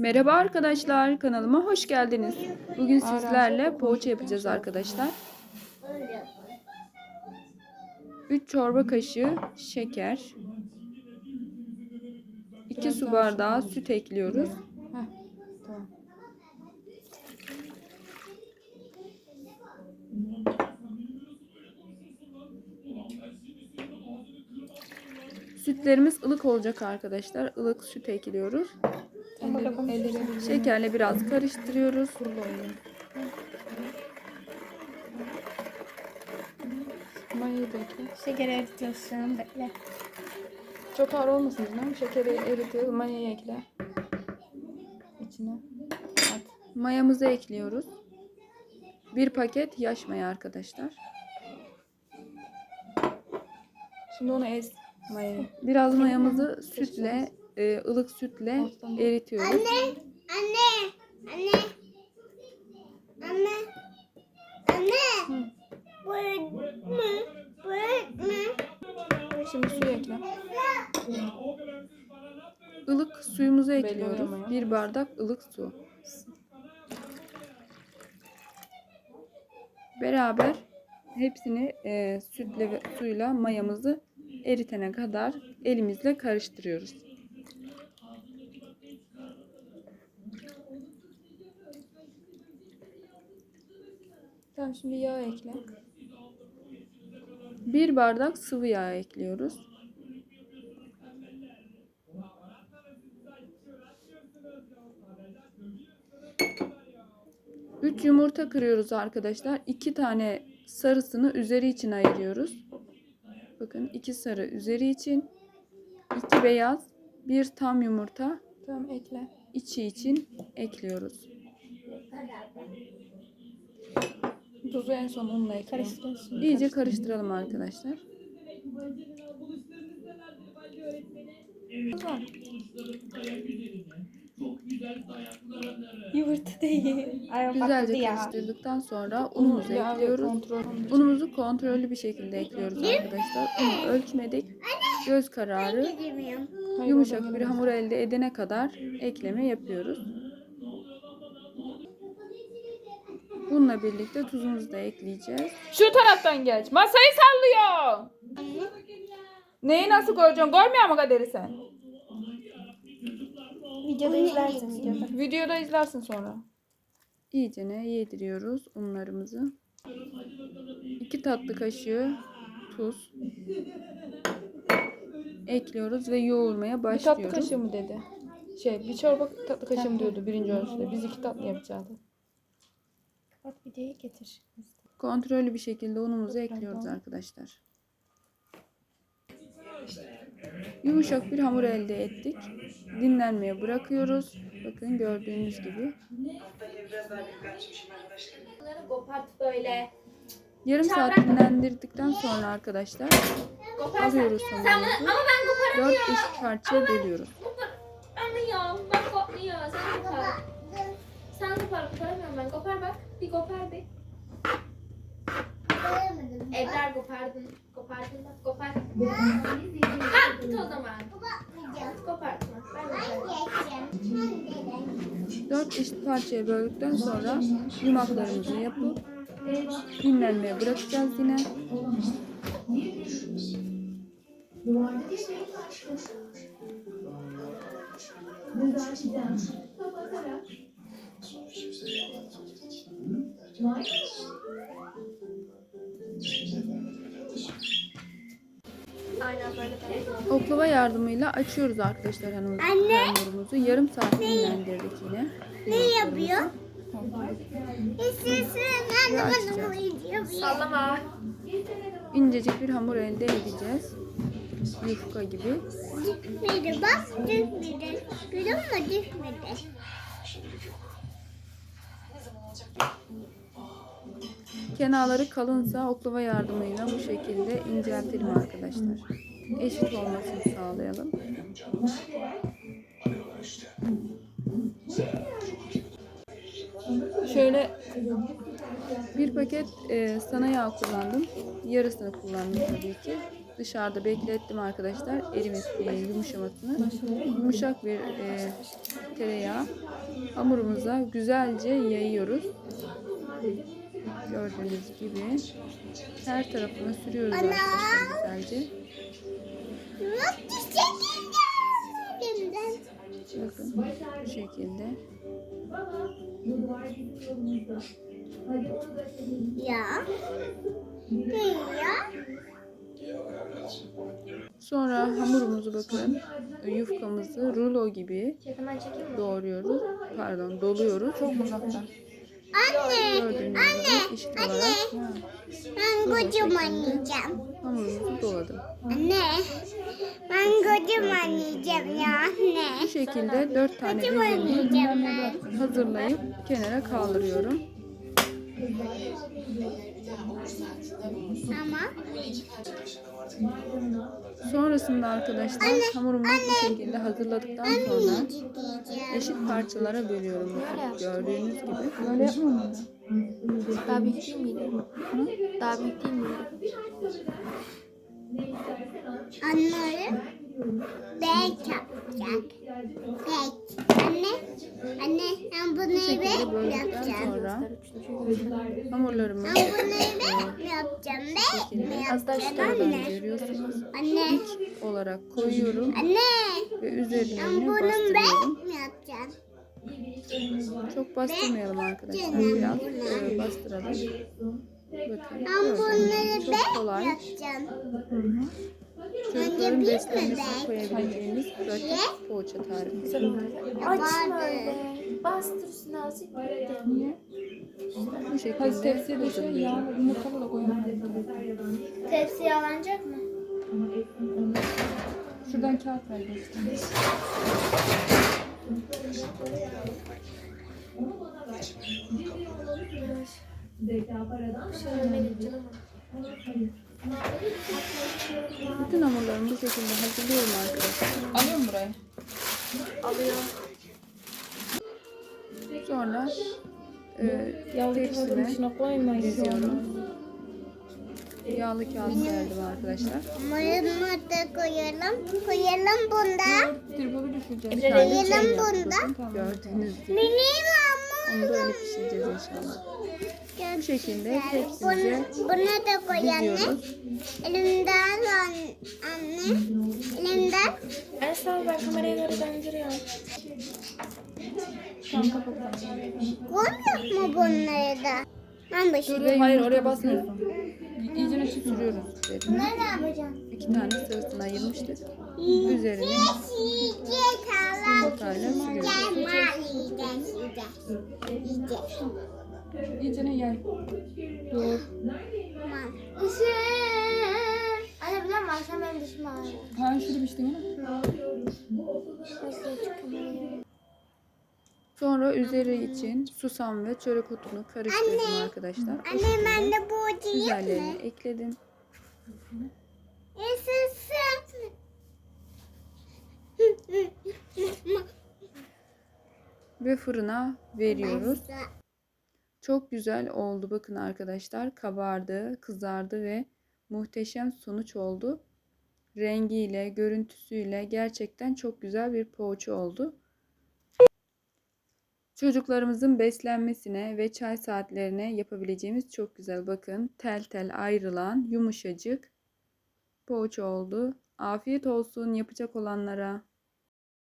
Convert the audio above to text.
Merhaba arkadaşlar, kanalıma hoş geldiniz. Bugün sizlerle poğaça yapacağız arkadaşlar. 3 çorba kaşığı şeker, 2 su bardağı süt ekliyoruz. Sütlerimiz ılık olacak arkadaşlar. Ilık süt ekliyoruz. Şekerle biraz karıştırıyoruz. Mayayı da ekle. Şeker eritiyorsun bekle. Çok ağır olmasın canım. Şekeri eritiyor. Mayayı ekle. İçine. At. Mayamızı ekliyoruz. Bir paket yaş maya arkadaşlar. Şimdi onu ez. Mayayı. Biraz mayamızı sütle, e, ılık sütle eritiyoruz. Anne. Anne. Anne. Anne. Bırakma. Bırakma. Şimdi suyu ekle. Ilık suyumuzu ekliyoruz. Bir bardak ılık su. Beraber hepsini e, sütle ve suyla mayamızı eritene kadar elimizle karıştırıyoruz. Tamam şimdi yağ ekle. Bir bardak sıvı yağ ekliyoruz. Üç yumurta kırıyoruz arkadaşlar. İki tane sarısını üzeri için ayırıyoruz. Bakın iki sarı üzeri için, iki beyaz, bir tam yumurta Tamam ekle. içi için ekliyoruz. Tuzu en son unla ekle. Karıştırıyorsun. İyice karıştıralım arkadaşlar. Yumurta değil. Ay Güzelce ya. karıştırdıktan sonra unumuzu ekliyoruz. kontrol. Unumuzu kontrollü bir şekilde ekliyoruz arkadaşlar. Unu ölçmedik. Göz kararı yumuşak bir hamur elde edene kadar ekleme yapıyoruz. Bununla birlikte tuzumuzu da ekleyeceğiz. Şu taraftan geç. Masayı sallıyor. Neyi nasıl koyacaksın? Görmüyor mu kaderi sen? Videoda izlersin videoda. Videoda izlersin sonra. İyicene yediriyoruz unlarımızı. 2 tatlı kaşığı tuz ekliyoruz ve yoğurmaya Bir tatlı başlıyoruz. kaşığı mı dedi? Şey bir çorba tatlı kaşığı mı diyordu birinci ölçüde. Biz iki tatlı yapacağız. Bak videoyu getir. Kontrollü bir şekilde unumuzu ekliyoruz arkadaşlar. Yumuşak bir hamur elde ettik. Dinlenmeye bırakıyoruz. Bakın gördüğünüz gibi. Bunları kopart böyle. Yarım saat dinlendirdikten sonra arkadaşlar alıyoruz hamurumuzu. ama ben koparamıyorum. Dört eşit parçaya bölüyoruz. Ben kopmuyor. Sen kopar. Sen kopar. Koparamıyorum ben. Kopar bak. Bir kopar bir. Ebrar kopardın. Kopardın bak. Kopar. Ha tut o zaman. Kopartma. Ben koparım. Dört eşit parçaya böldükten sonra yumaklarımızı yapıp dinlenmeye bırakacağız yine. Böyle. Oklava yardımıyla açıyoruz arkadaşlar hanım- hamurumuzu. Yarım saat dinlendirdik yine. Ne yapıyor? Sallama. İncecik bir hamur elde edeceğiz. Yufka gibi. Düşmedi bak düşmedi. Görüyor musun düşmedi. Kenarları kalınsa oklava yardımıyla bu şekilde inceltelim arkadaşlar. Eşit olmasını sağlayalım. Şöyle bir paket e, sana yağ kullandım. Yarısını kullandım tabii ki. dışarıda beklettim arkadaşlar. Erimiş, e, yumuşamasını. Yumuşak bir e, tereyağı hamurumuza güzelce yayıyoruz. Gördüğünüz gibi her tarafına sürüyoruz arkadaşlar güzelce. Bakın bu şekilde. Ya. Ya. Sonra hamurumuzu bakın yufkamızı rulo gibi doğruyoruz. Pardon doluyoruz. Çok uzaktan. Anne. Eşit olarak Ben kocaman yiyeceğim. hamurumuzu doladım. Anne. Ben kocaman yiyeceğim ya anne. Bu şekilde dört tane Kocaman bezemi yiyeceğim ben. hazırlayıp kenara kaldırıyorum. Sonrasında arkadaşlar hamurumuzu bu şekilde hazırladıktan sonra eşit parçalara bölüyorum. Gördüğünüz gibi. Böyle muydu? Daha büyük değil miydi? Daha büyük değil miydi? Onları bek yapacak. Bek. Bunu şekilde yapacağım. sonra hamurlarımı Ben bunu mi yapacağım? Yapacağım anne? görüyorsunuz. Anne. olarak koyuyorum Anne. ve Ben üzerine bunu bastırıyorum. mi yapacağım? Çok bastırmayalım arkadaşlar. Biraz e, bastıralım. Bakın Ben bunları gibi çok bek kolay. Çocukların beslenmesine koyabileceğimiz pratik poğaça tarifi. Açma öyle. Bastır üstüne azıcık. Bu şekilde Hadi tepsiye de hazırlıyorum. yağ yumurtalı da koyalım. Tepsi yalanacak mı? Şuradan kağıt ver geçtim. Şöyle canım. Bütün hamurlarımı bu şekilde hazırlıyorum arkadaşlar. Alıyor musun burayı? Alıyor. Sonra e, Yağlı tepsime içine koymayın. diziyorum. Yağlı kağıt serdim arkadaşlar. Marulunu da koyalım. Koyalım bunda. Tripodi düşüreceğiz. Koyalım bunda. Gördüğünüz gibi. Benim Onu da öyle pişireceğiz inşallah. Ama. Bu şekilde Bunu, bunu da koy anne. Elimden an, anne. Elimden. En sağ ben kameraya doğru döndürüyorum. Koymuyor mu bunları da? Ben. Ve Hayır oraya basmıyorsun. İyice içine sürüyoruz üzerine. Ne yapacağım? İki tane sırasını ayırmıştık. Üzerine yumurtayla sürüyoruz. İyice yay. Dur. Tamam. Anne biliyor musun? Sen benim dişimi ağrıyor. Ha şurada piştin mi? Sonra üzeri için susam ve çörek otunu karıştırdım arkadaşlar. Anne ben de bu yiyeyim Üzerlerine mi? ekledim. Yaşasın. Ve fırına veriyoruz. Çok güzel oldu bakın arkadaşlar. Kabardı, kızardı ve muhteşem sonuç oldu. Rengiyle, görüntüsüyle gerçekten çok güzel bir poğaça oldu. Çocuklarımızın beslenmesine ve çay saatlerine yapabileceğimiz çok güzel bakın tel tel ayrılan yumuşacık poğaça oldu. Afiyet olsun yapacak olanlara.